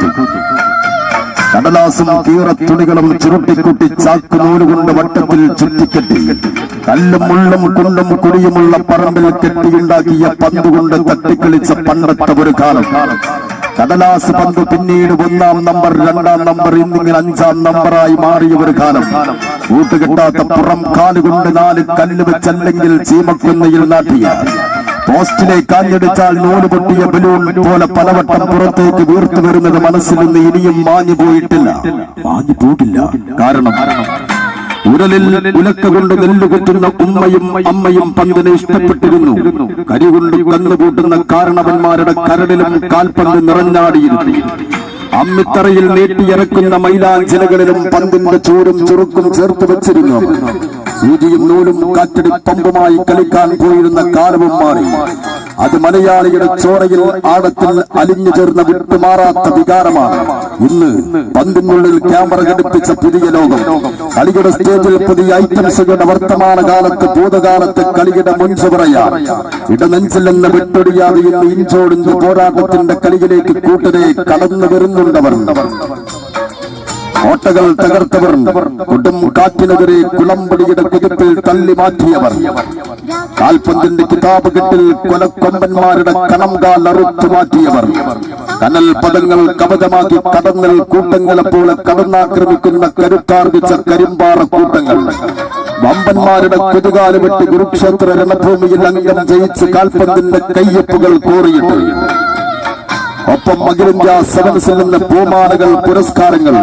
കൂത്തു കടലാസും കീറത്തുണികളും ചുരുട്ടിക്കുട്ടി ചാക്ക് നൂലുകൊണ്ട് വട്ടത്തിൽ ചുറ്റിക്കെട്ടി. കല്ലും മുള്ളും കുണ്ടും കുടിയുമുള്ള പറമ്പിൽ കെട്ടിയുണ്ടാക്കിയ പന്തുകൊണ്ട് തട്ടിക്കളിച്ച പണ്ടത്തെ ഒരു കാലം. കടലാസ് പന്ത് പിന്നീട് ഒന്നാം നമ്പർ രണ്ടാം നമ്പർ എന്നിങ്ങനെ അഞ്ചാം നമ്പറായി മാറിയ ഒരു കാലം. കൂട്ടുകെട്ടാത്ത പുറം കാലുകൊണ്ട് നാല് കല്ല് വെച്ചല്ലെങ്കിൽ ചീമക്കുന്നയിൽ നാട്ടിയ. പോസ്റ്റിലേക്ക് കാഞ്ഞടിച്ചാൽ നൂൽ പൊട്ടിയ ബലൂൺ പോലെ പലവട്ടം പുറത്തേക്ക് വീർത്തു വരുന്നത് മനസ്സിൽ നിന്ന് ഇനിയും മാഞ്ഞു പോയിട്ടില്ല. മാഞ്ഞു പോകില്ല. കാരണം ഉരലിൽ ഉലക്ക കൊണ്ട് നെല്ല് ഉമ്മയും അമ്മയും പന്തിനെ ഇഷ്ടപ്പെട്ടിരുന്നു. കരി കൊണ്ട് കന്നുകൂട്ടുന്ന കാരണവന്മാരുടെ കരടിലും കാൽപന്ത് നിറഞ്ഞാടിയിരുന്നു. അമ്മിത്തറയിൽ നീട്ടിയിറക്കുന്ന മൈലാഞ്ചിലകളിലും പന്തിന്റെ ചൂരും ചുറുക്കും ചേർത്ത് വെച്ചിരുന്നു സൂചിയും നൂലും കാറ്റടി പമ്പുമായി കളിക്കാൻ പോയിരുന്ന കാലവും മാറി. അത് മലയാളിയുടെ ചോരയിൽ ആഴത്തിൽ അലിഞ്ഞു ചേർന്ന വിട്ടുമാറാത്ത വികാരമാണ്. ഇന്ന് പന്തിനുള്ളിൽ ക്യാമറ ഘടിപ്പിച്ച പുതിയ ലോകം. കളിയുടെ സ്റ്റേജിൽ പുതിയ ഐറ്റംസുകളുടെ വർത്തമാന കാലത്ത് ഭൂതകാലത്ത് കളിയുടെ മുൻസ് പറയാം. ഇടനെഞ്ചിൽ നിന്ന് വിട്ടൊടിയാതെ ഇന്ന് ഇഞ്ചോടിഞ്ച് പോരാട്ടത്തിന്റെ കളിയിലേക്ക് കൂട്ടരെ കടന്നു വരുന്നുണ്ടവർ. കോട്ടകൾ തകർത്തവർ കൊടും കാറ്റിനെതിരെ കുളമ്പടിയുടെ കുതിപ്പിൽ തള്ളി മാറ്റിയവർ. കാൽപന്തിന്റെ കിതാബ് കെട്ടിൽ കൊലക്കൊമ്പന്മാരുടെ കണംകാൽ അറുത്തു മാറ്റിയവർ. കനൽ പദങ്ങൾ കവചമാക്കി കടന്നൽ കൂട്ടങ്ങളെ പോലെ കടന്നാക്രമിക്കുന്ന കരുത്താർജിച്ച കരിമ്പാറ കൂട്ടങ്ങൾ. വമ്പന്മാരുടെ കുതുകാൽ വെട്ടി കുരുക്ഷേത്ര രണഭൂമിയിൽ അംഗം ജയിച്ച് കാൽപന്തിന്റെ കയ്യപ്പുകൾ കോറിയിട്ട് ഒപ്പം മകരഞ്ച സെവൻസിൽ നിന്ന് പൂമാലകൾ പുരസ്കാരങ്ങൾ.